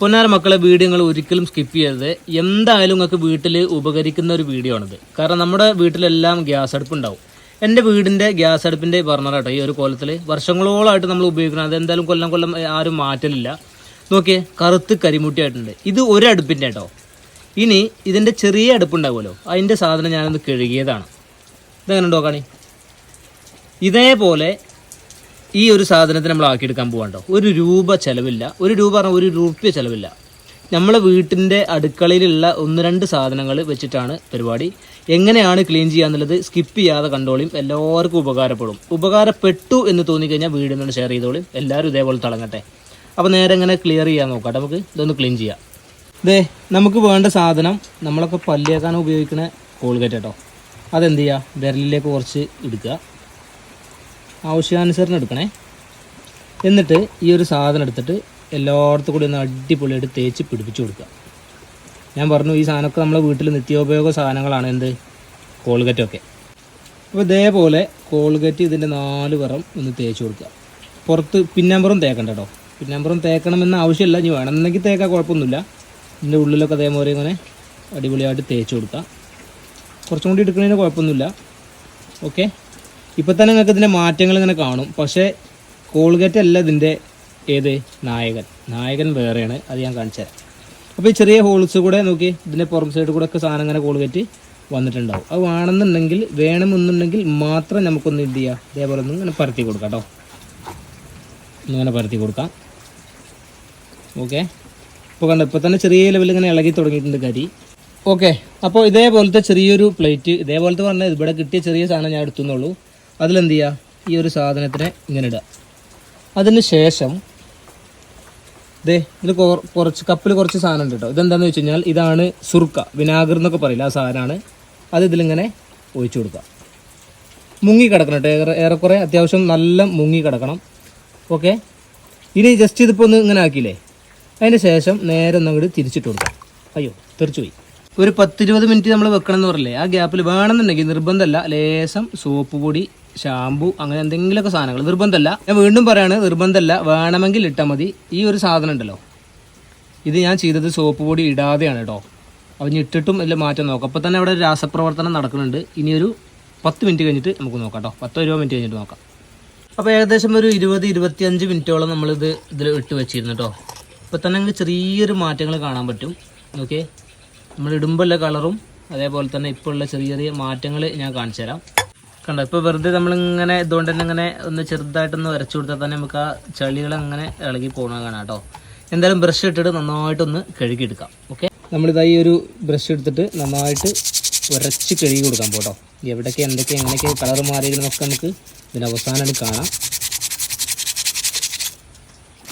പൊന്നാര മക്കളെ വീഡിയോ നിങ്ങൾ ഒരിക്കലും സ്കിപ്പ് ചെയ്യരുത്. എന്തായാലും നിങ്ങൾക്ക് വീട്ടിൽ ഉപകരിക്കുന്ന ഒരു വീഡിയോ ആണിത്. കാരണം നമ്മുടെ വീട്ടിലെല്ലാം ഗ്യാസ് അടുപ്പ് ഉണ്ടാവും. എന്റെ വീടിന്റെ ഗ്യാസ് അടുപ്പിന്റെ ബർണർ കേട്ടോ ഈ ഒരു കോലത്തിൽ വർഷങ്ങളോളമായിട്ട് നമ്മൾ ഉപയോഗിക്കണം അതെന്തായാലും കൊല്ലം കൊല്ലം ആരും മാറ്റലില്ല. നോക്കിയേ കറുത്ത് കരിമുട്ടിയായിട്ടുണ്ട്. ഇത് ഒരു അടുപ്പിന്റെ കേട്ടോ ഇനി ഇതിന്റെ ചെറിയ അടുപ്പുണ്ടാവുമല്ലോ. അതിന്റെ സാധനം ഞാനൊന്ന് കഴുകിയതാണ്. ഇതെങ്ങനെ ഉണ്ടോ ഇതേപോലെ ഈ ഒരു സാധനത്തിന് നമ്മൾ ആക്കിയെടുക്കാൻ പോകണ്ടോ ഒരു രൂപ ചിലവില്ല. ഒരു രൂപ പറഞ്ഞാൽ ഒരു റുപ്യ ചിലവില്ല. നമ്മളെ വീട്ടിന്റെ അടുക്കളയിലുള്ള ഒന്ന് രണ്ട് സാധനങ്ങൾ വെച്ചിട്ടാണ് പരിപാടി. എങ്ങനെയാണ് ക്ലീൻ ചെയ്യുക എന്നുള്ളത് സ്കിപ്പ് ചെയ്യാതെ കണ്ടോളിയും എല്ലാവർക്കും ഉപകാരപ്പെടും. ഉപകാരപ്പെട്ടു എന്ന് തോന്നിക്കഴിഞ്ഞാൽ വീഡിയോ ഒന്ന് ഷെയർ ചെയ്തോളിയും. എല്ലാവരും ഇതേപോലെ തിളങ്ങട്ടെ. അപ്പോൾ നേരെ എങ്ങനെ ക്ലിയർ ചെയ്യാൻ നോക്കാം. നമുക്ക് ഇതൊന്ന് ക്ലീൻ ചെയ്യാം. ദേ നമുക്ക് വേണ്ട സാധനം നമ്മളൊക്കെ പല്ലിയാക്കാൻ ഉപയോഗിക്കുന്ന കോൾഗേറ്റ് കേട്ടോ. അതെന്ത് ചെയ്യുക വിരലിലേക്ക് കുറച്ച് എടുക്കുക ആവശ്യാനുസരണം എടുക്കണേ. എന്നിട്ട് ഈ ഒരു സാധനം എടുത്തിട്ട് എല്ലായിടത്തും കൂടി ഒന്ന് അടിപൊളിയായിട്ട് തേച്ച് പിടിപ്പിച്ച് കൊടുക്കുക. ഞാൻ പറഞ്ഞു ഈ സാധനമൊക്കെ നമ്മളെ വീട്ടിൽ നിത്യോപയോഗ സാധനങ്ങളാണ്. എന്ത്? കോൾഗറ്റൊക്കെ അപ്പോൾ ഇതേപോലെ കോൾഗറ്റ് ഇതിന്റെ നാല് പറം ഒന്ന് തേച്ച് കൊടുക്കുക. പുറത്ത് പിന്നമ്പറും തേക്കണ്ട കേട്ടോ. പിന്നമ്പറും തേക്കണമെന്ന് ആവശ്യമില്ല. ഇനി വേണമെന്നെങ്കിൽ തേക്കാൻ കുഴപ്പമൊന്നുമില്ല. ഇതിന്റെ ഉള്ളിലൊക്കെ അതേപോലെ ഇങ്ങനെ അടിപൊളിയായിട്ട് തേച്ച് കൊടുക്കുക. കുറച്ചും കൂടി എടുക്കുന്നതിന് കുഴപ്പമൊന്നുമില്ല. ഓക്കെ? ഇപ്പം തന്നെ നിങ്ങൾക്ക് ഇതിന്റെ മാറ്റങ്ങൾ ഇങ്ങനെ കാണും. പക്ഷേ കോൾഗേറ്റ് അല്ല ഇതിന്റെ ഏത്? നായകൻ. നായകൻ വേറെയാണ്. അത് ഞാൻ കാണിച്ചു തരാം. അപ്പോൾ ഈ ചെറിയ ഹോൾസ് കൂടെ നോക്കി ഇതിന്റെ പുറം സൈഡ് കൂടെ ഒക്കെ സാധനം ഇങ്ങനെ കോൾഗേറ്റ് വന്നിട്ടുണ്ടാവും. അത് വേണമെന്നുണ്ടെങ്കിൽ വേണമെന്നുണ്ടെങ്കിൽ മാത്രം നമുക്കൊന്ന് എന്ത് ചെയ്യാം? ഇതേപോലെ ഒന്ന് ഇങ്ങനെ പരത്തി കൊടുക്കാം കേട്ടോ. ഇങ്ങനെ പരത്തി കൊടുക്കാം. ഓക്കെ. ഇപ്പോൾ കണ്ടോ ഇപ്പോൾ തന്നെ ചെറിയ ലെവലിൽ ഇങ്ങനെ ഇളകി തുടങ്ങിയിട്ടുണ്ട് കരി. ഓക്കെ. അപ്പോൾ ഇതേപോലത്തെ ചെറിയൊരു പ്ലേറ്റ് ഇതേപോലത്തെ പറഞ്ഞാൽ ഇവിടെ കിട്ടിയ ചെറിയ സാധനം ഞാൻ എടുത്തുന്നുള്ളൂ. അതിലെന്ത് ചെയ്യുക ഈ ഒരു സാധനത്തിനെ ഇങ്ങനെ ഇടുക. അതിന് ശേഷം ദേ ഇതിൽ കുറച്ച് കപ്പിൽ കുറച്ച് സാധനം ഉണ്ട് കേട്ടോ. ഇതെന്താണെന്ന് വെച്ച് കഴിഞ്ഞാൽ ഇതാണ് സുർക്ക വിനാഗർ എന്നൊക്കെ പറയില്ല ആ സാധനമാണ് അത് ഇതിലിങ്ങനെ ഒഴിച്ചു കൊടുക്കുക. മുങ്ങി കിടക്കണം കേട്ടോ. ഏറെ ഏറെക്കുറെ അത്യാവശ്യം നല്ല മുങ്ങി കിടക്കണം. ഓക്കെ? ഇനി ജസ്റ്റ് ഇതിപ്പോൾ ഒന്ന് ഇങ്ങനെ ആക്കിയില്ലേ? അതിന് ശേഷം നേരെ ഒന്ന് അങ്ങോട്ട് തിരിച്ചിട്ട് കൊടുക്കാം അയ്യോ തെറിച്ചു പോയി. ഒരു പത്തിരുപത് മിനിറ്റ് നമ്മൾ വെക്കണം എന്ന് പറയില്ലേ? ആ ഗ്യാപ്പിൽ വേണമെന്നുണ്ടെങ്കിൽ നിർബന്ധമല്ല ലേശം സോപ്പ് പൊടി ഷാമ്പു അങ്ങനെ എന്തെങ്കിലുമൊക്കെ സാധനങ്ങൾ. നിർബന്ധമല്ല. ഞാൻ വീണ്ടും പറയാണ് നിർബന്ധമല്ല. വേണമെങ്കിൽ ഇട്ടാൽ മതി. ഈ ഒരു സാധനം ഉണ്ടല്ലോ. ഇത് ഞാൻ ചെയ്തത് സോപ്പ് പൊടി ഇടാതെയാണ് കേട്ടോ. അപ്പം ഇനി ഇട്ടിട്ടും ഇതിൽ മാറ്റം നോക്കാം. അപ്പോൾ തന്നെ അവിടെ ഒരു രാസപ്രവർത്തനം നടക്കുന്നുണ്ട്. ഇനി ഒരു പത്ത് മിനിറ്റ് കഴിഞ്ഞിട്ട് നമുക്ക് നോക്കാം കേട്ടോ. പത്തോ ഇരുപത് മിനിറ്റ് കഴിഞ്ഞിട്ട് നോക്കാം. അപ്പോൾ ഏകദേശം ഒരു ഇരുപത് ഇരുപത്തിയഞ്ച് മിനിറ്റോളം നമ്മളിത് ഇതിൽ ഇട്ട് വെച്ചിരുന്നു കേട്ടോ. ഇപ്പോൾ തന്നെ അങ്ങനെ ചെറിയൊരു മാറ്റങ്ങൾ കാണാൻ പറ്റും. ഓക്കെ? നമ്മൾ ഇടുമ്പോഴുള്ള കളറും അതേപോലെ തന്നെ ഇപ്പോൾ ഉള്ള ചെറിയ ചെറിയ മാറ്റങ്ങൾ ഞാൻ കാണിച്ചു തരാം കണ്ടോ? ഇപ്പോൾ വെറുതെ നമ്മളിങ്ങനെ ഇതുകൊണ്ട് തന്നെ ഇങ്ങനെ ഒന്ന് ചെറുതായിട്ടൊന്ന് വരച്ചു കൊടുത്താൽ തന്നെ നമുക്ക് ആ ചളികൾ അങ്ങനെ ഇളകി പോകണ കാണാം കേട്ടോ. എന്തായാലും ബ്രഷ് ഇട്ടിട്ട് നന്നായിട്ടൊന്ന് കഴുകിയെടുക്കാം. ഓക്കെ നമ്മളിതായി ഒരു ബ്രഷ് എടുത്തിട്ട് നന്നായിട്ട് ഉരച്ച് കഴുകി കൊടുക്കാം പോട്ടോ. എവിടൊക്കെ എന്തൊക്കെ എങ്ങനെയൊക്കെ കളർ മാറിയിരുന്നൊക്കെ നമുക്ക് ഇതിന്റെ അവസാനം കാണാം.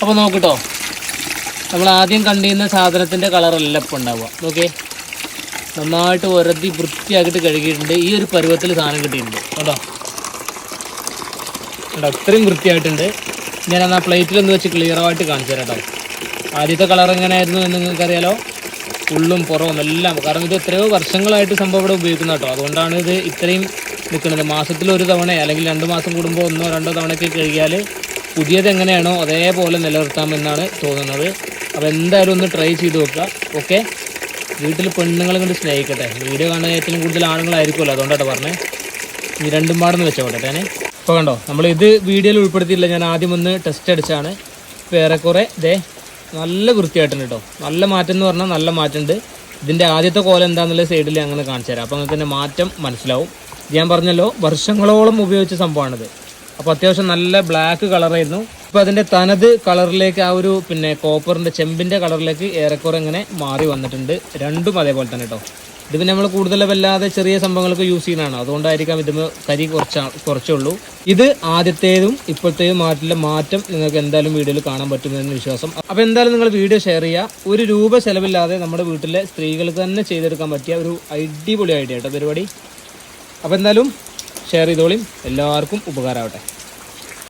അപ്പോൾ നോക്കട്ടോ നമ്മൾ ആദ്യം കണ്ടിരുന്ന സാധനത്തിന്റെ കളറല്ല ഇപ്പോൾ ഉണ്ടാവുക. നോക്കിയേ നന്നായിട്ട് ഉരത്തി വൃത്തിയാക്കിയിട്ട് കഴുകിയിട്ടുണ്ട്. ഈ ഒരു പരുവത്തിൽ സാധനം കിട്ടിയിട്ടുണ്ട്. കേട്ടോ കേട്ടോ അത്രയും വൃത്തിയായിട്ടുണ്ട്. ഞാൻ ആ പ്ലേറ്റിൽ ഒന്ന് വെച്ച് ക്ലിയർ ആയിട്ട് കാണിച്ചു തരാം കേട്ടോ. ആദ്യത്തെ കളർ എങ്ങനെയായിരുന്നു എന്ന് നിങ്ങൾക്കറിയാലോ? ഉള്ളും പുറവും എല്ലാം. കാരണം ഇത് എത്രയോ വർഷങ്ങളായിട്ട് സംഭവം ഇവിടെ ഉപയോഗിക്കുന്ന കേട്ടോ. അതുകൊണ്ടാണ് ഇത് ഇത്രയും നിൽക്കുന്നത്. മാസത്തിൽ ഒരു തവണ അല്ലെങ്കിൽ രണ്ട് മാസം കൂടുമ്പോൾ ഒന്നോ രണ്ടോ തവണയൊക്കെ കഴുകിയാൽ പുതിയത് എങ്ങനെയാണോ അതേപോലെ നിലനിർത്താമെന്നാണ് തോന്നുന്നത്. അപ്പോൾ എന്തായാലും ഒന്ന് ട്രൈ ചെയ്ത് നോക്കുക. ഓക്കെ വീട്ടിൽ പെണ്ണുങ്ങളെ കൊണ്ട് സ്നേഹിക്കട്ടെ. വീഡിയോ കാണുന്ന ഏറ്റവും കൂടുതൽ ആണുങ്ങളായിരിക്കുമല്ലോ അതുകൊണ്ടാണ് പറഞ്ഞത് ഈ രണ്ടും പാടെന്ന് വെച്ചോട്ടെ ഞാൻ ഇപ്പോൾ കണ്ടോ നമ്മൾ ഇത് വീഡിയോയിൽ ഉൾപ്പെടുത്തിയില്ല ഞാൻ ആദ്യം ഒന്ന് ടെസ്റ്റ് അടിച്ചാണ്. വേറെ കുറേ ഇതേ നല്ല വൃത്തിയായിട്ടുണ്ട് കേട്ടോ നല്ല മാറ്റം എന്ന് പറഞ്ഞാൽ നല്ല മാറ്റമുണ്ട്. ഇതിന്റെ ആദ്യത്തെ കോലം എന്താണെന്നുള്ള സൈഡിൽ അങ്ങനെ കാണിച്ചു തരാം. അപ്പോൾ നിങ്ങൾക്ക് മാറ്റം മനസ്സിലാവും. ഞാൻ പറഞ്ഞല്ലോ വർഷങ്ങളോളം ഉപയോഗിച്ച സംഭവമാണിത്. അപ്പോൾ അത്യാവശ്യം നല്ല ബ്ലാക്ക് കളറായിരുന്നു ഇപ്പോൾ അതിന്റെ തനത് കളറിലേക്ക് ആ ഒരു പിന്നെ കോപ്പറിന്റെ ചെമ്പിന്റെ കളറിലേക്ക് ഏറെക്കുറെ ഇങ്ങനെ മാറി വന്നിട്ടുണ്ട്. രണ്ടും അതേപോലെ തന്നെ കേട്ടോ ഇത് പിന്നെ നമ്മൾ കൂടുതൽ വല്ലാതെ ചെറിയ സംഭവങ്ങൾക്ക് യൂസ് ചെയ്യുന്നതാണ്. അതുകൊണ്ടായിരിക്കാം ഇതിന് കരി കുറച്ച കുറച്ചേ ഉള്ളൂ. ഇത് ആദ്യത്തേതും ഇപ്പോഴത്തേതും മാറ്റിലെ മാറ്റം നിങ്ങൾക്ക് എന്തായാലും വീഡിയോയിൽ കാണാൻ പറ്റുമെന്ന് വിശ്വാസം. അപ്പോൾ എന്തായാലും നിങ്ങൾ വീഡിയോ ഷെയർ ചെയ്യുക. ഒരു രൂപ ചിലവില്ലാതെ നമ്മുടെ വീട്ടിലെ സ്ത്രീകൾക്ക് തന്നെ ചെയ്തെടുക്കാൻ പറ്റിയ ഒരു അടിപൊളി ഐഡിയ കേട്ടോ പരിപാടി. അപ്പോൾ എന്തായാലും ഷെയർ ചെയ്തോളിയും എല്ലാവർക്കും ഉപകാരമാവട്ടെ.